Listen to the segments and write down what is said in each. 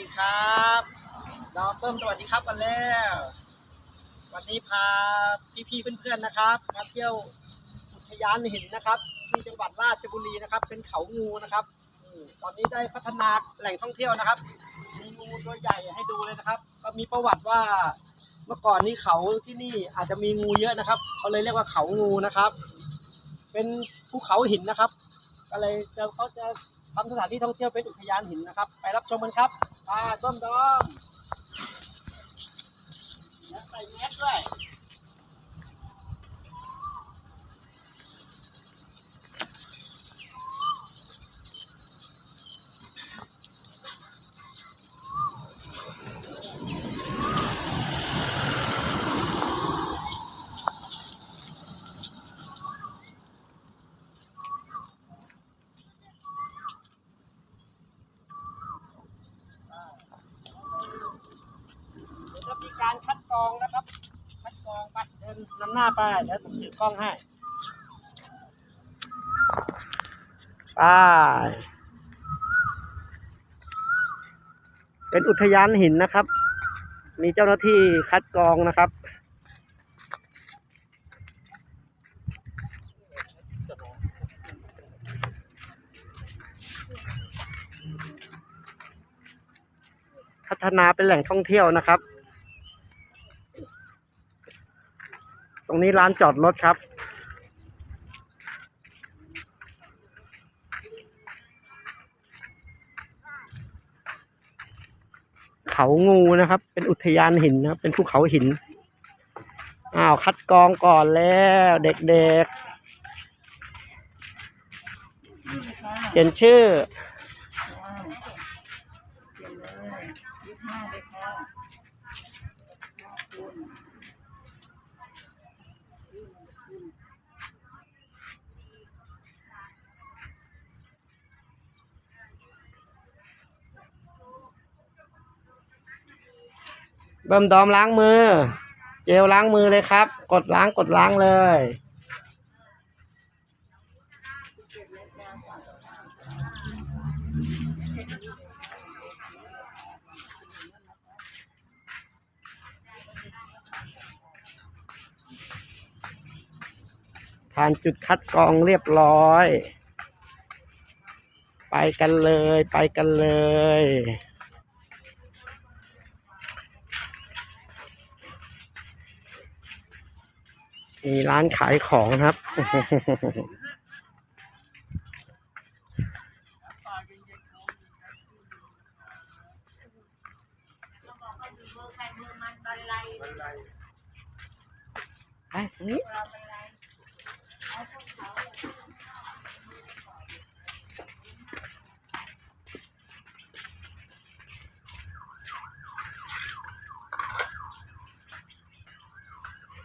ดีครับดอมเพิ่มสวัสดีครับกันแล้ว วันนี้พาพี่ๆเพื่อนๆนะครับ มาเที่ยวอุทยานหินนะครับที่จังหวัดราชบุรีนะครับ เป็นเขางูนะครับตอนนี้ได้พัฒนาแหล่งท่องเที่ยวนะครับ มีงูตัวใหญ่ให้ดูเลยนะครับ ก็มีประวัติว่าเมื่อก่อนนี้เขาที่นี่อาจจะมีงูเยอะนะครับเขาเลยเรียกว่าเขางูนะครับ เป็นภูเขาหินนะครับก็เลยจะเขาจะ ทำสถานที่ท่องเที่ยวเป็นอุทยานหินนะครับ ไปรับชมกันครับอ่าต้มดอม ไปเดี๋ยวผมถือกล้องให้ไปเป็นอุทยานหินนะครับ มีเจ้าหน้าที่คัดกรองนะครับพัฒนาเป็นแหล่งท่องเที่ยวนะครับ ตรงนี้ร้านจอดรถครับ เขางูนะครับ เป็นอุทยานหินนะครับ เป็นภูเขาหิน อ้าว คัดกรองก่อนแล้วเด็กๆเขียนชื่อ เบิ่มดอมล้างมือ เจลล้างมือเลยครับ กดล้างกดล้างเลย ผ่านจุดคัดกรองเรียบร้อย ไปกันเลยไปกันเลย มีร้านขายของครับ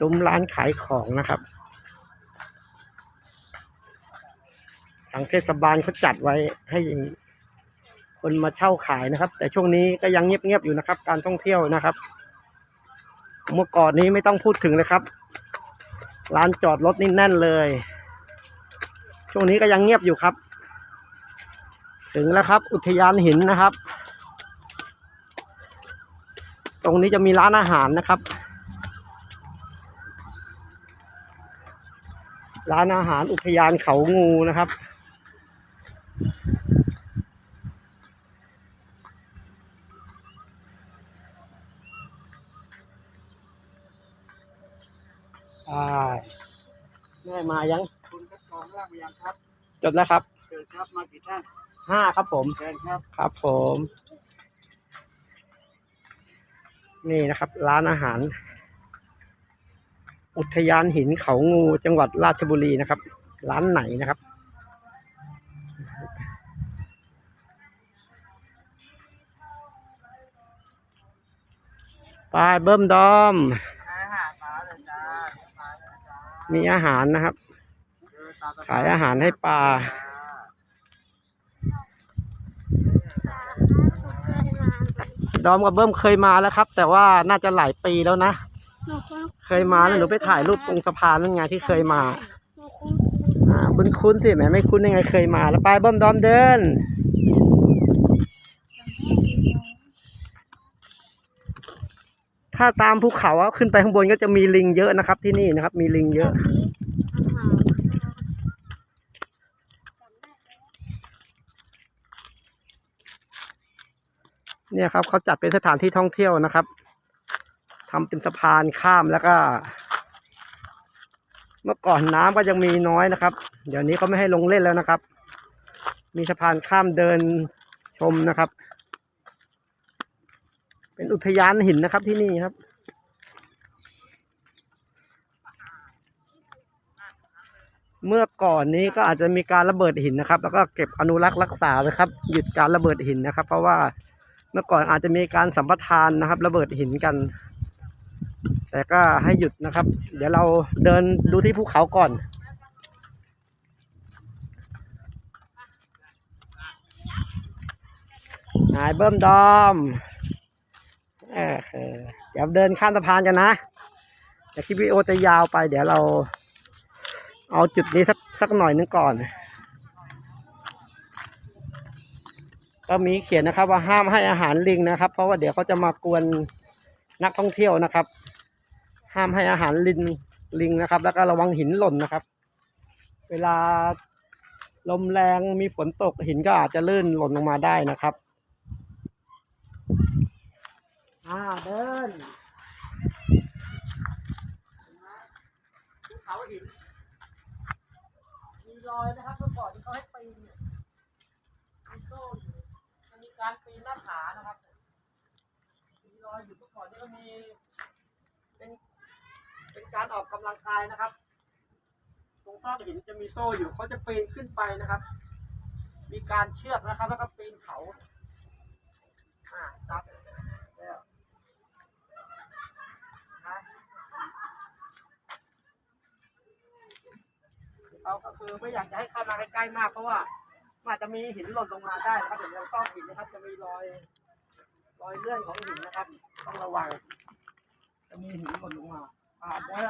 ซุ้มร้านขายของนะครับ ทางเทศบาลเขาจัดไว้ให้คนมาเช่าขายนะครับ แต่ช่วงนี้ก็ยังเงียบๆอยู่นะครับ การท่องเที่ยวนะครับ เมื่อก่อนนี้ไม่ต้องพูดถึงเลยครับร้านจอดรถนี่แน่นเลย ช่วงนี้ก็ยังเงียบอยู่ครับ ถึงแล้วครับ อุทยานหินนะครับ ตรงนี้จะมีร้านอาหารนะครับ ร้านอาหารอุทยานเขางูนะครับอ่าแม่มายัง คุณคัดกรองลากไปยังครับจบแล้วครับเชิญครับ มากี่ท่านห้าครับผมเชิญครับ ครับผม นี่นะครับ ร้านอาหาร อุทยานหินเขางูจังหวัดราชบุรีนะครับ ร้านไหนนะครับไปเบิ้มดอม มีอาหารนะครับ ขายอาหารให้ปลาดอมกับเบิ้มเคยมาแล้วครับ แต่ว่าน่าจะหลายปีแล้วนะ เคยมาแล้วหนูไปถ่ายรูปตรงสะพานนั่นไงที่เคยมาคุ้นอ่าคุ้นคุ้นสิแหมไม่คุ้นยังไงเคยมาแล้วไปเบิ้มดอมเดิน ถ้าตามภูเขาอะขึ้นไปข้างบนก็จะมีลิงเยอะนะครับ ที่นี่นะครับ มีลิงเยอะเนี่ยครับเขาจัดเป็นสถานที่ท่องเที่ยวนะครับ ทำเป็นสะพานข้ามแล้วก็ เมื่อก่อนน้ำก็ยังมีน้อยนะครับ เดี๋ยวนี้เขาไม่ให้ลงเล่นแล้วนะครับ มีสะพานข้ามเดินชมนะครับ เป็นอุทยานหินนะครับที่นี่ครับเมื่อก่อนนี้ก็อาจจะมีการระเบิดหินนะครับ แล้วก็เก็บอนุรักษ์รักษาไว้ครับ หยุดการระเบิดหินนะครับ เพราะว่าเมื่อก่อนอาจจะมีการสัมปทานนะครับ ระเบิดหินกัน แต่ก็ให้หยุดนะครับ เดี๋ยวเราเดินดูที่ภูเขาก่อน นายเบิ้มดอมเออเออเดี๋ยวเดินข้ามสะพานกันนะแต่คลิปวิดีโอจะยาวไป เดี๋ยวเรา เอาจุดนี้สักสักหน่อยนึงก่อน ก็มีเขียนนะครับว่าห้ามให้อาหารลิงนะครับ เพราะว่าเดี๋ยวเขาจะมากวนนักท่องเที่ยวนะครับ ห้ามให้อาหารลิงลิงนะครับ แล้วก็ระวังหินหล่นนะครับ เวลาลมแรงมีฝนตกหินก็อาจจะลื่นหล่นลงมาได้นะครับอ่าเดินภูเขาหินมีรอยนะครับเมื่อก่อนที่เขาให้ปีนเนี่ยมีโซ่อยู่มีการปีนหน้าผานะครับมีรอยอยู่เมื่อก่อนนี่ก็มีเป็น เป็นการออกกำลังกายนะครับ ตรงซอกหินจะมีโซ่อยู่เขาจะปีนขึ้นไปนะครับ มีการเชือกนะครับ แล้วก็ปีนเขาอ่าจับแล้วนะเราก็คือไม่อยากจะให้เข้ามาใกล้ๆมากเพราะว่าอาจจะมีหินหล่นลงมาได้นะครับเดี๋ยวเราซอกหินนะครับ จะมีรอยรอยเลื่อนของหินนะครับ ต้องระวัง จะมีหินหล่นลงมา อ่าเดิ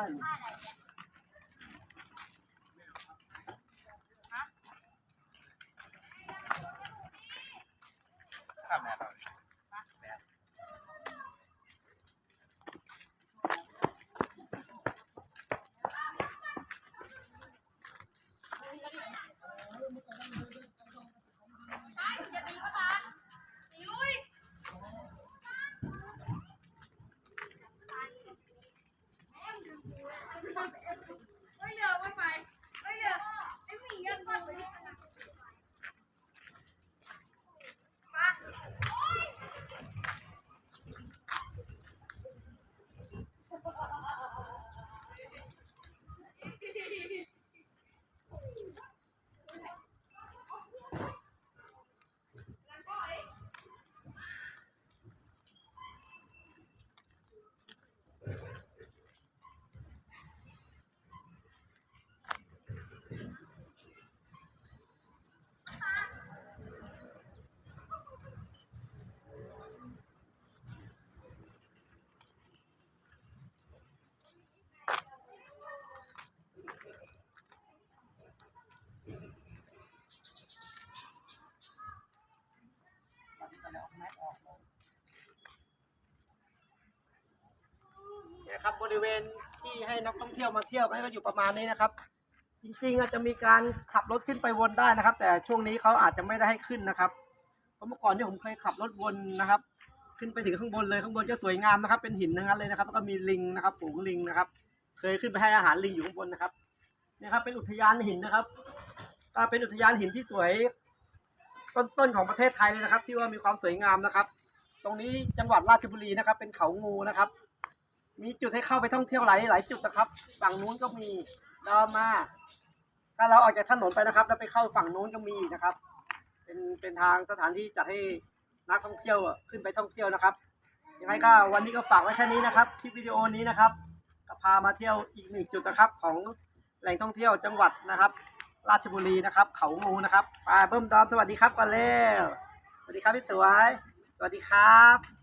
นี่ยครับ บริเวณที่ให้นักท่องเที่ยวมาเที่ยวก็อยู่ประมาณนี้นะครับ จริงๆอาจจะมีการขับรถขึ้นไปวนได้นะครับ แต่ช่วงนี้เขาอาจจะไม่ได้ให้ขึ้นนะครับเพราะเมื่อก่อนที่ผมเคยขับรถวนนะครับ ขึ้นไปถึงข้างบนเลยข้างบนจะสวยงามนะครับ เป็นหินทั้งนั้นเลยนะครับแล้วก็มีลิงนะครับฝูงลิงนะครับ เคยขึ้นไปให้อาหารลิงอยู่ข้างบนนะครับนี่ครับเป็นอุทยานหินนะครับก็เป็นอุทยานหินที่สวยต้นๆของประเทศไทยเลยนะครับ ที่ว่ามีความสวยงามนะครับ ตรงนี้จังหวัดราชบุรีนะครับ เป็นเขางูนะครับ มีจุดให้เข้าไปท่องเที่ยวหลายหลายจุดนะครับ ฝั่งนู้นก็มีดอมมาถ้าเราออกจากถนนไปนะครับ แล้วไปเข้าฝั่งนู้นก็มีนะครับ เป็นเป็นทางสถานที่จัดให้นักท่องเที่ยวขึ้นไปท่องเที่ยวนะครับยังไงก็วันนี้ก็ฝากไว้แค่นี้นะครับคลิปวิดีโอนี้นะครับก็พามาเที่ยวอีกหนึ่งจุดนะครับ ของแหล่งท่องเที่ยวจังหวัดนะครับ ราชบุรีนะครับ เขางูนะครับไปเบิ้มดอมสวัสดีครับก่อนเร็วสวัสดีครับพี่สวยสวัสดีครับ